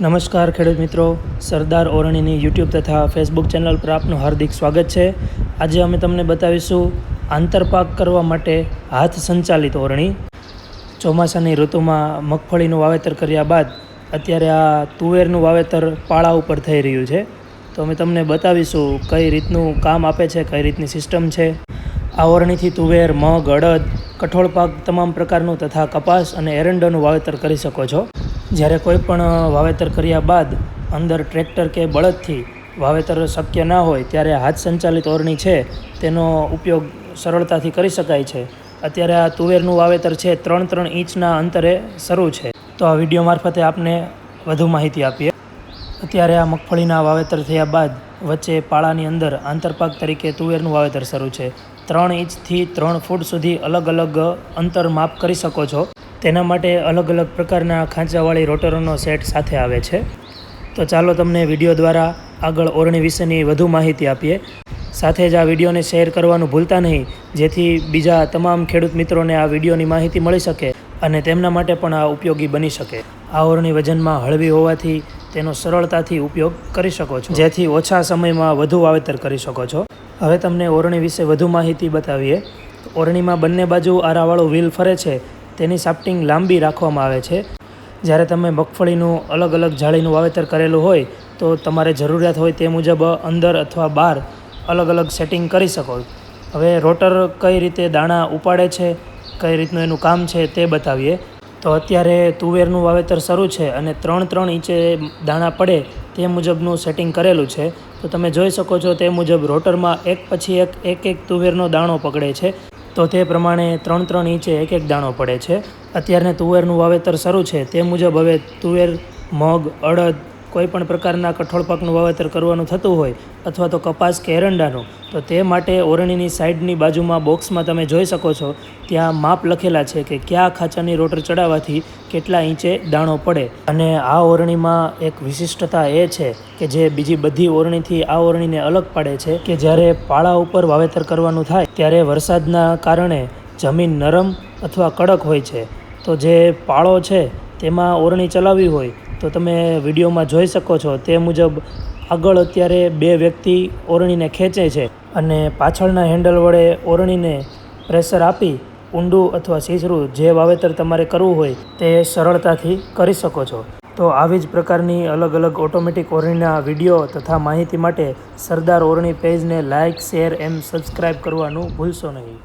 નમસ્કાર ખેડૂત મિત્રો, સરદાર ઓરણીની યુટ્યુબ તથા ફેસબુક ચેનલ પર આપનું હાર્દિક સ્વાગત છે. આજે અમે તમને બતાવીશું આંતરપાક કરવા માટે હાથ સંચાલિત ઓરણી. ચોમાસાની ઋતુમાં મગફળીનું વાવેતર કર્યા બાદ અત્યારે આ તુવેરનું વાવેતર પાળા ઉપર થઈ રહ્યું છે. તો અમે તમને બતાવીશું કઈ રીતનું કામ આપે છે, કઈ રીતની સિસ્ટમ છે. આ ઓરણીથી તુવેર, મગ, અડદ, કઠોળ પાક તમામ પ્રકારનું તથા કપાસ અને એરંડાનું વાવેતર કરી શકો છો. જ્યારે કોઈ પણ વાવેતર કર્યા બાદ અંદર ટ્રેક્ટર કે બળદથી વાવેતર શક્ય ના હોય ત્યારે હાથ સંચાલિત ઓરણી છે, તેનો ઉપયોગ સરળતાથી કરી શકાય છે. અત્યારે આ તુવેરનું વાવેતર છે, ત્રણ ત્રણ ઇંચના અંતરે શરૂ છે. તો આ વીડિયો મારફતે આપને વધુ માહિતી આપીએ. અત્યારે આ મગફળીના વાવેતર થયા બાદ વચ્ચે પાળાની અંદર આંતરપાક તરીકે તુવેરનું વાવેતર શરૂ છે. ત્રણ ઇંચથી ત્રણ ફૂટ સુધી અલગ અલગ અંતર માપ કરી શકો છો. તેના માટે અલગ અલગ પ્રકારના ખાંચાવાળી રોટરોનો સેટ સાથે આવે છે. તો ચાલો તમને વીડિયો દ્વારા આગળ ઓરણી વિશેની વધુ માહિતી આપીએ. સાથે જ આ વિડીયોને શેર કરવાનું ભૂલતા નહીં, જેથી બીજા તમામ ખેડૂત મિત્રોને આ વિડીયોની માહિતી મળી શકે અને તેમના માટે પણ આ ઉપયોગી બની શકે. આ ઓરણી વજનમાં હળવી હોવાથી તેનો સરળતાથી ઉપયોગ કરી શકો છો. જેથી ઓછા સમયમાં વધુ વાવેતર કરી શકો છો. હવે તમને ઓરણી વિશે વધુ માહિતી બતાવીએ. ઓરણીમાં બંને બાજુ આરાવાળું વ્હીલ ફરે છે. તેની સાફ્ટિંગ લાંબી રાખવામાં આવે છે. જ્યારે તમે મગફળીનું અલગ અલગ જાળીનું વાવેતર કરેલું હોય, તો તમારે જરૂરિયાત હોય તે મુજબ અંદર અથવા બહાર અલગ અલગ સેટિંગ કરી શકો. હવે રોટર કઈ રીતે દાણા ઉપાડે છે, કઈ રીતનું એનું કામ છે તે બતાવીએ. તો અત્યારે તુવેરનું વાવેતર શરૂ છે અને ત્રણ ત્રણ ઇંચે દાણા પડે તે મુજબનું સેટિંગ કરેલું છે. તો તમે જોઈ શકો છો તે મુજબ રોટરમાં એક પછી એક એક એક તુવેરનો દાણો પકડે છે. તો તે પ્રમાણે ત્રણ ત્રણ ઇંચે એક એક દાણો પડે છે. અત્યારને તુવેરનું વાવેતર શરૂ છે. તે મુજબ હવે તુવેર, મગ, અડદ કોઈ પણ પ્રકારના કઠોળ પાકનું વાવેતર કરવાનું થતું હોય અથવા તો કપાસ કે એરંડાનું, તો તે માટે ઓરણીની સાઈડની બાજુમાં બોક્સમાં તમે જોઈ શકો છો, ત્યાં માપ લખેલા છે કે કયા ખાંચાની રોટર ચડાવવાથી કેટલા ઇંચે દાણો પડે. અને આ ઓરણીમાં એક વિશિષ્ટતા એ છે કે જે બીજી બધી ઓરણીથી આ ઓરણીને અલગ પાડે છે કે જ્યારે પાળા ઉપર વાવેતર કરવાનું થાય, ત્યારે વરસાદના કારણે જમીન નરમ અથવા કડક હોય છે. તો જે પાળો છે, તેમાં ઓરણી ચલાવવી હોય તો તમે વિડીયોમાં જોઈ શકો છો તે મુજબ આગળ અત્યારે બે વ્યક્તિ ઓરણીને ખેંચે છે અને પાછળના હેન્ડલ વડે ઓરણીને પ્રેશર આપી ઊંડું અથવા સીસરું જે વાવેતર તમારે કરવું હોય તે સરળતાથી કરી શકો છો. તો આવી જ પ્રકારની અલગ અલગ ઓટોમેટિક ઓરણીના વીડિયો તથા માહિતી માટે સરદાર ઓરણી પેજને લાઇક શેર એમ સબસ્ક્રાઈબ કરવાનું ભૂલશો નહીં.